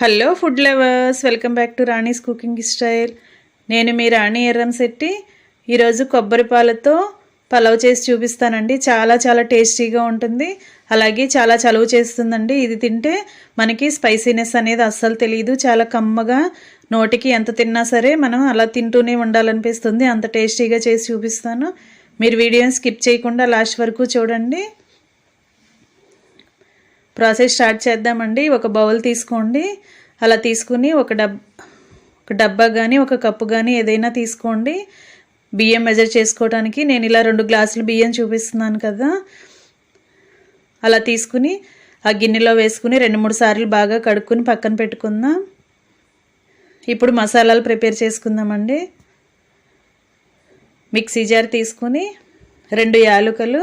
Hello food lovers welcome back to Rani's cooking style నేను మీ రాణి ఎర్రం శెట్టి. ఈరోజు కొబ్బరి పాలతో పలావ్ చేసి చూపిస్తానండి. చాలా చాలా టేస్టీగా ఉంటుంది. అలాగే చాలా చలువ చేస్తుందండి. ఇది తింటే మనకి స్పైసీనెస్ అనేది అస్సలు తెలియదు చాలా కమ్మగా నోటికి ఎంత తిన్నా సరే మనం అలా తింటూనే ఉండాలనిపిస్తుంది. అంత టేస్టీగా చేసి చూపిస్తాను. మీరు వీడియోని స్కిప్ చేయకుండా లాస్ట్ వరకు చూడండి. ప్రాసెస్ స్టార్ట్ చేద్దామండి. ఒక బౌల్ తీసుకోండి. అలా తీసుకుని ఒక డబ్ ఒక డబ్బా కానీ ఒక కప్పు కానీ ఏదైనా తీసుకోండి. బియ్యం మెజర్ చేసుకోవడానికి నేను ఇలా రెండు గ్లాసులు బియ్యం చూపిస్తున్నాను కదా. అలా తీసుకుని ఆ గిన్నెలో వేసుకుని రెండు మూడు సార్లు బాగా కడుక్కుని పక్కన పెట్టుకుందాం. ఇప్పుడు మసాలాలు ప్రిపేర్ చేసుకుందామండి. మిక్సీ జార్ తీసుకుని రెండు యాలుకలు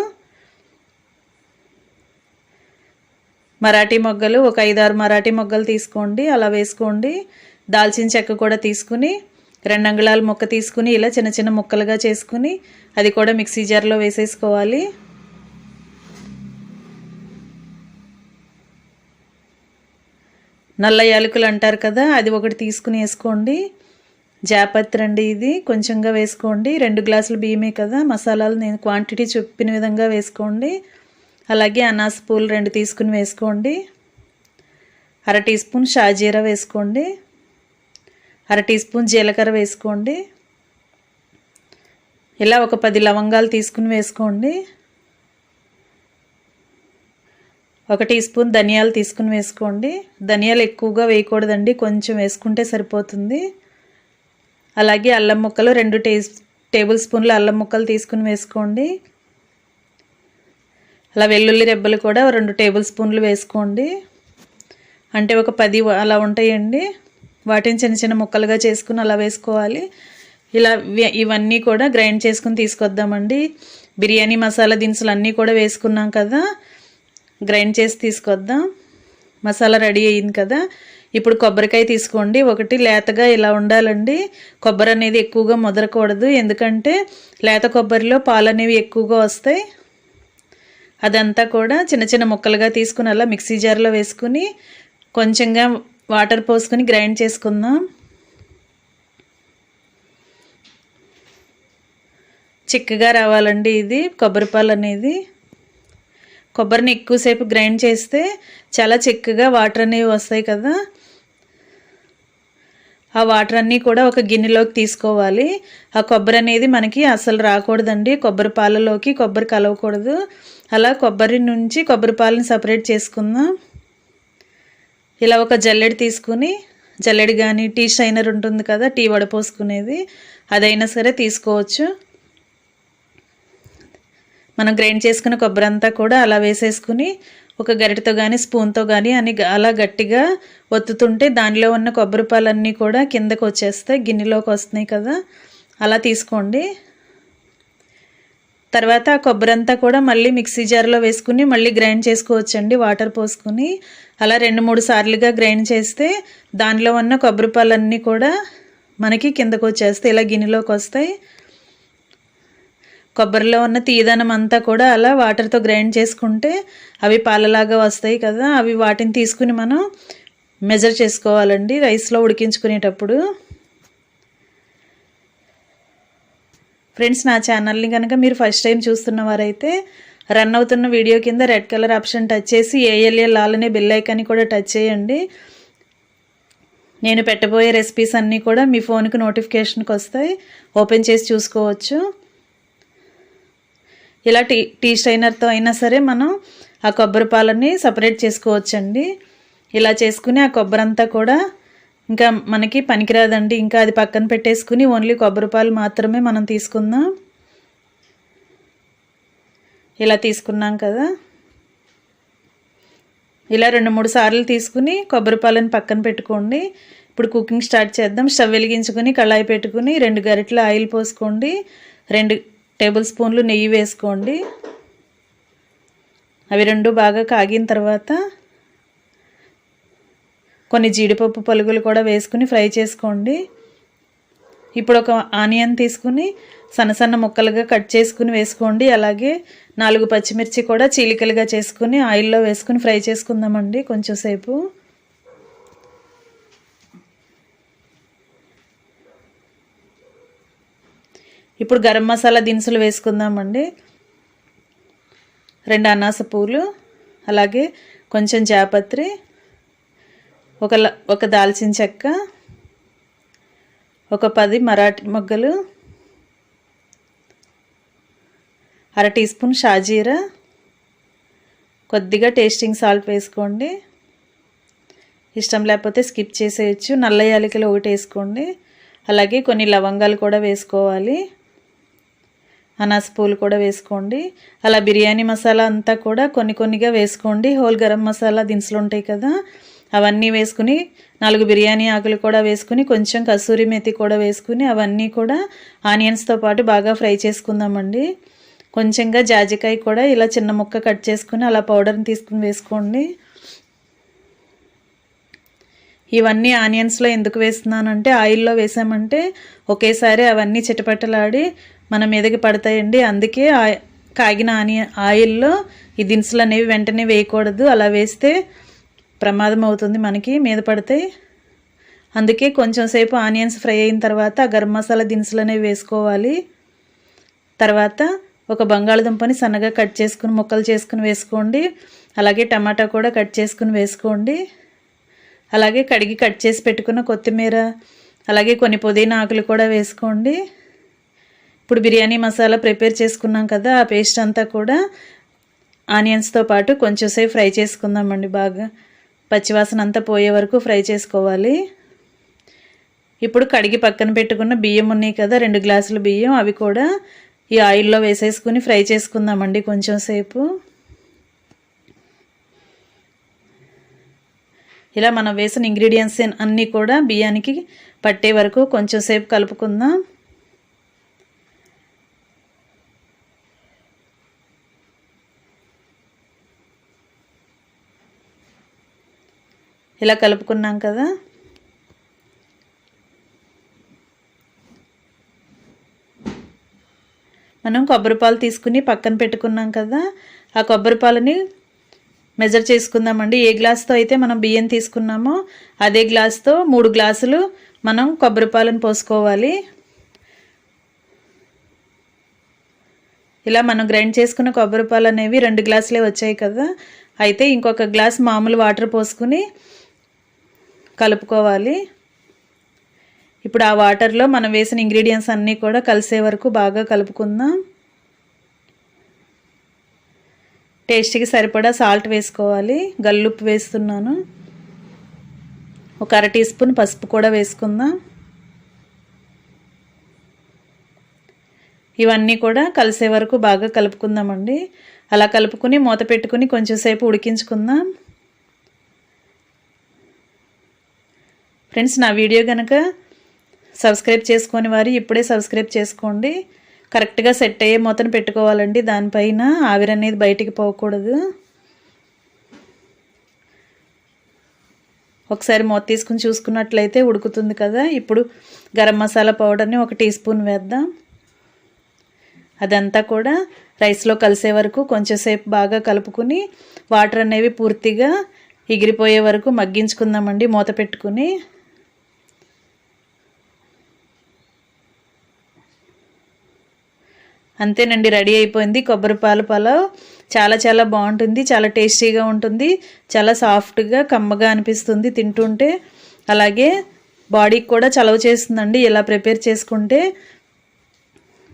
మరాఠీ మొగ్గలు ఒక ఐదారు మరాఠీ మొగ్గలు తీసుకోండి అలా వేసుకోండి. దాల్చిన చెక్క కూడా తీసుకుని రెండు అంగుళాల ముక్క తీసుకుని ఇలా చిన్న చిన్న ముక్కలుగా చేసుకుని అది కూడా మిక్సీ జార్లో వేసేసుకోవాలి. నల్ల యాలకులు అంటారు కదా అది ఒకటి తీసుకుని వేసుకోండి. జాపత్రి అండి ఇది కొంచెంగా వేసుకోండి. రెండు గ్లాసులు బియ్యమే కదా మసాలాలు నేను క్వాంటిటీ చెప్పిన విధంగా వేసుకోండి. అలాగే అనాస పూలు రెండు తీసుకుని వేసుకోండి. అర టీ స్పూన్ షాజీరా వేసుకోండి. అర టీ స్పూన్ జీలకర్ర వేసుకోండి. ఇలా ఒక పది లవంగాలు తీసుకుని వేసుకోండి. ఒక టీ స్పూన్ ధనియాలు తీసుకుని వేసుకోండి. ధనియాలు ఎక్కువగా వేయకూడదండి కొంచెం వేసుకుంటే సరిపోతుంది. అలాగే అల్లం ముక్కలు రెండు టే టేబుల్ స్పూన్లు అల్లం ముక్కలు తీసుకుని వేసుకోండి. అలా వెల్లుల్లి రెబ్బలు కూడా రెండు టేబుల్ స్పూన్లు వేసుకోండి. అంటే ఒక పది అలా ఉంటాయండి. వాటిని చిన్న చిన్న ముక్కలుగా చేసుకుని అలా వేసుకోవాలి. ఇలా ఇవన్నీ కూడా గ్రైండ్ చేసుకుని తీసుకొద్దామండి. బిర్యానీ మసాలా దినుసులు అన్నీ కూడా వేసుకున్నాం కదా. గ్రైండ్ చేసి తీసుకొద్దాం. మసాలా రెడీ అయింది కదా. ఇప్పుడు కొబ్బరికాయ తీసుకోండి. ఒకటి లేతగా ఇలా ఉండాలండి. కొబ్బరి అనేది ఎక్కువగా ముదరకూడదు. ఎందుకంటే లేత కొబ్బరిలో పాలు అనేవి ఎక్కువగా వస్తాయి. అదంతా కూడా చిన్న చిన్న ముక్కలుగా తీసుకుని అలా మిక్సీ జార్లో వేసుకుని కొంచెంగా వాటర్ పోసుకొని గ్రైండ్ చేసుకుందాం. చిక్కగా రావాలండి ఇది కొబ్బరి పాలు అనేది. కొబ్బరిని ఎక్కువసేపు గ్రైండ్ చేస్తే చాలా చిక్కగా వాటర్ అనేవి వస్తాయి కదా. ఆ వాటర్ అన్నీ కూడా ఒక గిన్నెలోకి తీసుకోవాలి. ఆ కొబ్బరి అనేది మనకి అసలు రాకూడదండి. కొబ్బరి పాలలోకి కొబ్బరి కలవకూడదు. అలా కొబ్బరి నుంచి కొబ్బరి పాలను సపరేట్ చేసుకుందాం. ఇలా ఒక జల్లెడి తీసుకుని జల్లెడి కానీ టీ షైనర్ ఉంటుంది కదా టీ వడపోసుకునేది అదైనా సరే తీసుకోవచ్చు. మనం గ్రైండ్ చేసుకున్న కొబ్బరి అంతా కూడా అలా వేసేసుకుని ఒక గరిటతో కానీ స్పూన్తో కానీ అని అలా గట్టిగా ఒత్తుతుంటే దానిలో ఉన్న కొబ్బరి పాలన్నీ కూడా కిందకు వచ్చేస్తాయి గిన్నెలోకి వస్తున్నాయి కదా. అలా తీసుకోండి. తర్వాత ఆ కొబ్బరి అంతా కూడా మళ్ళీ మిక్సీ జార్లో వేసుకుని మళ్ళీ గ్రైండ్ చేసుకోవచ్చండి వాటర్ పోసుకుని. అలా రెండు మూడు సార్లుగా గ్రైండ్ చేస్తే దానిలో ఉన్న కొబ్బరి పాలన్నీ కూడా మనకి కిందకు వచ్చేస్తాయి ఇలా గిన్నెలోకి వస్తాయి. కొబ్బరిలో ఉన్న తీదనం అంతా కూడా అలా వాటర్తో గ్రైండ్ చేసుకుంటే అవి పాలలాగా వస్తాయి కదా అవి వాటిని తీసుకుని మనం మెజర్ చేసుకోవాలండి. రైస్లో ఉడికించుకునేటప్పుడు. ఫ్రెండ్స్ నా ఛానల్ని కనుక మీరు ఫస్ట్ టైం చూస్తున్న వారైతే రన్ అవుతున్న వీడియో కింద రెడ్ కలర్ ఆప్షన్ టచ్ చేసి ఏఎల్ఏ లాలనే బెల్ ఐకాన్ని కూడా టచ్ చేయండి. నేను పెట్టబోయే రెసిపీస్ అన్నీ కూడా మీ ఫోన్కి నోటిఫికేషన్కి వస్తాయి. ఓపెన్ చేసి చూసుకోవచ్చు. ఇలా టీ టీ స్ట్రైనర్తో అయినా సరే మనం ఆ కొబ్బరి పాలని సపరేట్ చేసుకోవచ్చండి. ఇలా చేసుకుని ఆ కొబ్బరి అంతా కూడా ఇంకా మనకి పనికిరాదండి. ఇంకా అది పక్కన పెట్టేసుకుని ఓన్లీ కొబ్బరి పాలు మాత్రమే మనం తీసుకుందాం. ఇలా తీసుకున్నాం కదా. ఇలా రెండు మూడు సార్లు తీసుకుని కొబ్బరి పాలను పక్కన పెట్టుకోండి. ఇప్పుడు కుకింగ్ స్టార్ట్ చేద్దాం. స్టవ్ వెలిగించుకొని కళాయి పెట్టుకుని రెండు గరిటెల ఆయిల్ పోసుకోండి. రెండు టేబుల్ స్పూన్లు నెయ్యి వేసుకోండి. అవి రెండు బాగా కాగిన తర్వాత కొన్ని జీడిపప్పు పలుగులు కూడా వేసుకుని ఫ్రై చేసుకోండి. ఇప్పుడు ఒక ఆనియన్ తీసుకుని సన్న సన్న ముక్కలుగా కట్ చేసుకుని వేసుకోండి. అలాగే నాలుగు పచ్చిమిర్చి కూడా చీలికలుగా చేసుకుని ఆయిల్లో వేసుకుని ఫ్రై చేసుకుందామండి కొంచెం ఇప్పుడు గరం మసాలా దినుసులు వేసుకుందామండి. రెండు అనాస పూలు అలాగే కొంచెం జాపత్రి ఒక ఒక దాల్చిన చెక్క ఒక పది మరాఠీ మొగ్గలు అర టీ స్పూన్ షాజీరా కొద్దిగా టేస్టింగ్ సాల్ట్ వేసుకోండి. ఇష్టం లేకపోతే స్కిప్ చేసేయచ్చు. నల్ల యాలకులు ఒకటి వేసుకోండి. అలాగే కొన్ని లవంగాలు కూడా వేసుకోవాలి. అనాస పూలు కూడా వేసుకోండి. అలా బిర్యానీ మసాలా అంతా కూడా కొన్ని కొన్నిగా వేసుకోండి. హోల్ గరం మసాలా దినుసులు ఉంటాయి కదా అవన్నీ వేసుకుని నాలుగు బిర్యానీ ఆకులు కూడా వేసుకుని కొంచెం కసూరి మెతి కూడా వేసుకుని అవన్నీ కూడా ఆనియన్స్తో పాటు బాగా ఫ్రై చేసుకుందామండి. కొంచెంగా జాజికాయ కూడా ఇలా చిన్న ముక్క కట్ చేసుకుని అలా పౌడర్ని తీసుకుని వేసుకోండి. ఇవన్నీ ఆనియన్స్లో ఎందుకు వేస్తున్నానంటే ఆయిల్లో వేసామంటే ఒకేసారి అవన్నీ చిటపటలాడి మన మీదకి పడతాయండి. అందుకే ఆ- కాగిన ఆని ఆయిల్లో ఈ దినుసులు అనేవి వెంటనే వేయకూడదు. అలా వేస్తే ప్రమాదం అవుతుంది మనకి మీద పడతాయి అందుకే కొంచెం సేపు ఆనియన్స్ ఫ్రై అయిన తర్వాత గరం మసాలా దినుసులు అనేవి వేసుకోవాలి. తర్వాత ఒక బంగాళదుంపని సన్నగా కట్ చేసుకుని ముక్కలు చేసుకుని వేసుకోండి. అలాగే టమాటా కూడా కట్ చేసుకుని వేసుకోండి. అలాగే కడిగి కట్ చేసి పెట్టుకున్న కొత్తిమీర అలాగే కొన్ని పుదీనా ఆకులు కూడా వేసుకోండి. ఇప్పుడు బిర్యానీ మసాలా ప్రిపేర్ చేసుకున్నాం కదా ఆ పేస్ట్ అంతా కూడా ఆనియన్స్తో పాటు కొంచెం సేపు ఫ్రై చేసుకుందామండి బాగా. పచ్చివాసన అంతా పోయే వరకు ఫ్రై చేసుకోవాలి. ఇప్పుడు కడిగి పక్కన పెట్టుకున్న బియ్యం ఉన్నాయి కదా రెండు గ్లాసుల బియ్యం అవి కూడా ఈ ఆయిల్లో వేసేసుకుని ఫ్రై చేసుకుందామండి కొంచెం సేపు. ఇలా మనం వేసిన ఇంగ్రీడియంట్స్ అన్నీ కూడా బియ్యానికి పట్టే వరకు కొంచెం సేపు కలుపుకుందాం. ఇలా కలుపుకున్నాం కదా. మనం కొబ్బరి పాలు తీసుకుని పక్కన పెట్టుకున్నాం కదా. ఆ కొబ్బరి పాలని మెజర్ చేసుకుందామండి. ఏ గ్లాస్తో అయితే మనం బియ్యం తీసుకున్నామో అదే గ్లాస్తో మూడు గ్లాసులు మనం కొబ్బరి పాలను పోసుకోవాలి. ఇలా మనం గ్రైండ్ చేసుకున్న కొబ్బరి పాలు అనేవి రెండు గ్లాసులే వచ్చాయి కదా. అయితే ఇంకొక గ్లాస్ మామూలు వాటర్ పోసుకుని కలుపుకోవాలి. ఇప్పుడు ఆ వాటర్లో మనం వేసిన ఇంగ్రీడియంట్స్ అన్నీ కూడా కలిసే వరకు బాగా కలుపుకుందాం. టేస్ట్కి సరిపడా సాల్ట్ వేసుకోవాలి. గల్లుప్పు వేస్తున్నాను. ఒక అర టీ స్పూన్ పసుపు కూడా వేసుకుందాం. ఇవన్నీ కూడా కలిసే వరకు బాగా కలుపుకుందామండి. అలా కలుపుకుని మూత పెట్టుకుని కొంచెంసేపు ఉడికించుకుందాం. ఫ్రెండ్స్ నా వీడియో కనుక సబ్స్క్రైబ్ చేసుకొని వారు ఇప్పుడే సబ్స్క్రైబ్ చేసుకోండి. కరెక్ట్గా సెట్ అయ్యే మూతను పెట్టుకోవాలండి. దానిపైన ఆవిరి అనేది బయటికి పోకూడదు. ఒకసారి మూత తీసుకుని చూసుకున్నట్లయితే ఉడుకుతుంది కదా. ఇప్పుడు గరం మసాలా పౌడర్ని ఒక టీ స్పూన్ వేద్దాం. అదంతా కూడా రైస్లో కలిసే వరకు కొంచెంసేపు బాగా కలుపుకుని వాటర్ అనేవి పూర్తిగా ఎగిరిపోయే వరకు మగ్గించుకుందామండి మూత పెట్టుకుని. అంతేనండి రెడీ అయిపోయింది. కొబ్బరి పాల పలావ్. చాలా చాలా బాగుంటుంది చాలా టేస్టీగా ఉంటుంది చాలా సాఫ్ట్గా కమ్మగా అనిపిస్తుంది తింటుంటే. అలాగే బాడీకి కూడా చలవ చేస్తుందండి ఇలా ప్రిపేర్ చేసుకుంటే.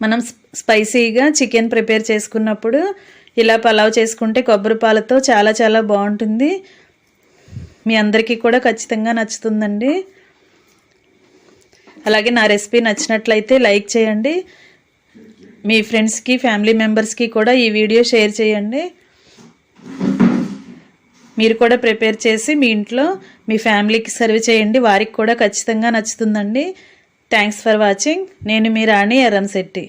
మనం స్పైసీగా చికెన్ ప్రిపేర్ చేసుకున్నప్పుడు ఇలా పలావ్ చేసుకుంటే కొబ్బరి పాలతో చాలా చాలా బాగుంటుంది. మీ అందరికీ కూడా ఖచ్చితంగా నచ్చుతుందండి. అలాగే నా రెసిపీ నచ్చినట్లయితే లైక్ చేయండి. మీ ఫ్రెండ్స్కి ఫ్యామిలీ మెంబర్స్కి కూడా ఈ వీడియో షేర్ చేయండి. మీరు కూడా ప్రిపేర్ చేసి మీ ఇంట్లో మీ ఫ్యామిలీకి సర్వ్ చేయండి. వారికి కూడా ఖచ్చితంగా నచ్చుతుందండి. Thanks for watching. నేను మీ రాణి ఎర్రంశెట్టి